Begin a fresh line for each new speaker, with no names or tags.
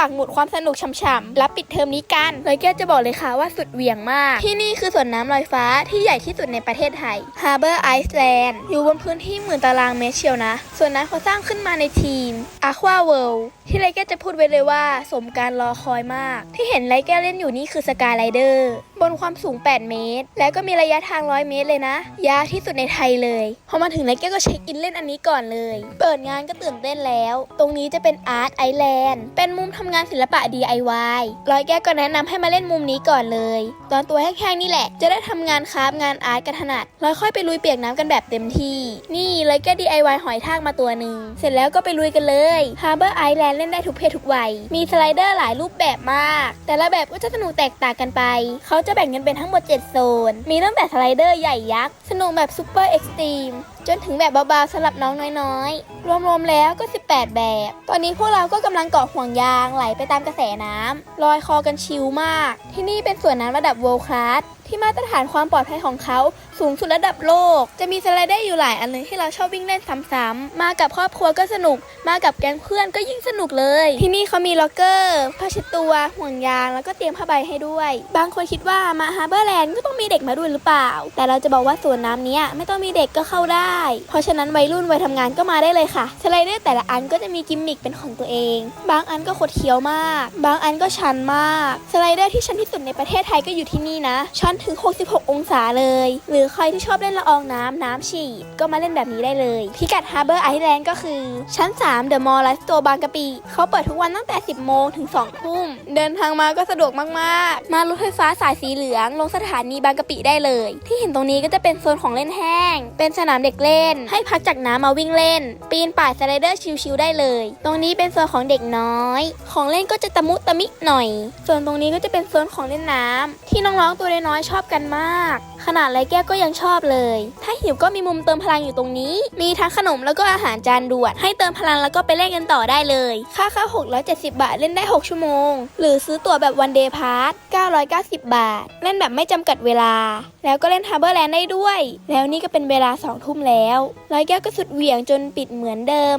ปักหมุดความสนุกช่ำๆรับปิดเทอมนี้กันเลยแก้วจะบอกเลยค่ะว่าสุดเหวี่ยงมาก ที่นี่คือสวนน้ำลอยฟ้าที่ใหญ่ที่สุดในประเทศไทย Harbor Iceland อยู่บนพื้นที่หมื่นตารางเมตรเชียวนะส่วนนั้นเขาสร้างขึ้นมาในทีม Aqua World ที่ไรแก้วจะพูดไว้เลยว่า สมการรอคอยมาก ที่เห็นไรแก้วเล่นอยู่นี่คือ Sky Rider บนความสูง 8 เมตร แล้วก็มีระยะทาง 100 เมตรเลยนะ ยาวที่สุดในไทยเลยพอมาถึงไรแก้วก็เช็คอินเล่นอันนี้ก่อนเลย เปิดงานก็ตื่นเต้นแล้ว ตรงนี้จะเป็น Art Island เป็นมุมทำงานศิลปะ DIY ร้อยแก้ก็แนะนำให้มาเล่นมุมนี้ก่อนเลย ตอนตัวแห้งๆนี่แหละ จะได้ทำงานคราฟ์งานอาร์ตกันถนัดแล้วค่อยไปลุยเปียกน้ำกันแบบเต็มที่ นี่เลยแก้ DIY หอยทากมาตัวหนึ่งเสร็จแล้วก็ไปลุยกันเลย Harbor Island เล่นได้ทุกเพศทุกวัยมีสไลเดอร์หลายรูปแบบมาก แต่ละแบบก็จะสนุกแตกต่างกันไปเขาจะแบ่งกันเป็นทั้งหมด 7 โซน มีตั้งแต่สไลเดอร์ใหญ่ยักษ์ สนุกแบบซูเปอร์เอ็กซ์ตรีมจนถึงแบบเบาๆสำหรับน้องน้อยๆ รวมๆแล้วก็ 18 แบบ ตอนนี้พวกเราก็กำลังเกาะห่วงยางไหลไปตามกระแสน้ำลอยคอกันชิลมาก ที่นี่เป็นสวนน้ำระดับ world class ที่มาตรฐานความปลอดภัยของเขาสูงสุดระดับโลก จะมีสไลเดอร์อยู่หลายอันเลยที่เราชอบวิ่งเล่นซ้ำๆ มากับครอบครัวก็สนุก มากับแก๊งเพื่อนก็ยิ่งสนุกเลย ที่นี่เขามีล็อกเกอร์ผ้าเช็ดตัวห่วงยางแล้วก็เตรียมผ้าใบให้ด้วย บางคนคิดว่ามาฮาร์เบอร์แลนด์ก็ต้องมีเด็กมาด้วยหรือเปล่า แต่เราจะบอกว่าสวนน้ำนี้ไม่ต้องมีเด็กก็เข้าได้เพราะฉะนั้นวัยรุ่นวัยทำงานก็มาได้เลยค่ะสไลเดอร์แต่ละอันก็จะมีกิมมิคเป็นของตัวเอง บางอันก็คดเคี้ยวมาก บางอันก็ชันมาก สไลเดอร์ที่ชันที่สุดในประเทศไทยก็อยู่ที่นี่นะ ชันถึง 66 องศาเลย หรือใครที่ชอบเล่นละอองน้ำน้ำฉีดก็มาเล่นแบบนี้ได้เลย พิกัด Harbor Island ก็คือชั้น3 The Mall Life Store บางกะปิเขาเปิดทุกวันตั้งแต่ 10 โมงถึง 2 ทุ่ม เดินทางมาก็สะดวกมากๆ มารถไฟฟ้าสายสีเหลือง ลงสถานีบางกะปิได้เลย ที่เห็นตรงนี้ก็จะเป็นโซนของเล่นแห้ง เป็นสนามเด็กเล่น ให้พักจากน้ำมาวิ่งเล่น ปีนป่ายสไลเดอร์ชิลๆได้เลย ตรงนี้เป็นโซนของเด็กน้อย ของเล่นก็จะตะมุตะมิหน่อย ส่วนตรงนี้ก็จะเป็นโซนของเล่นน้ำที่น้องๆตัวน้อยๆชอบกันมาก ขนาดไรแก้วก็ยังชอบเลย ถ้าหิวก็มีมุมเติมพลังอยู่ตรงนี้ มีทั้งขนมแล้วก็อาหารจานด่วนให้เติมพลังแล้วก็ไปเล่นกันต่อได้เลย ค่าเข้า670 บาทเล่นได้ 6 ชั่วโมง หรือซื้อตั๋วแบบวันเดย์พาร์990 บาท เล่นแบบไม่จำกัดเวลา แล้วก็เล่นฮาร์เบอร์แลนด์ได้ด้วย แล้วนี่ก็เป็นเวลา 2 ทุ่มแล้วร้อยแก้วก็สุดเหวี่ยงจนปิดเหมือนเดิม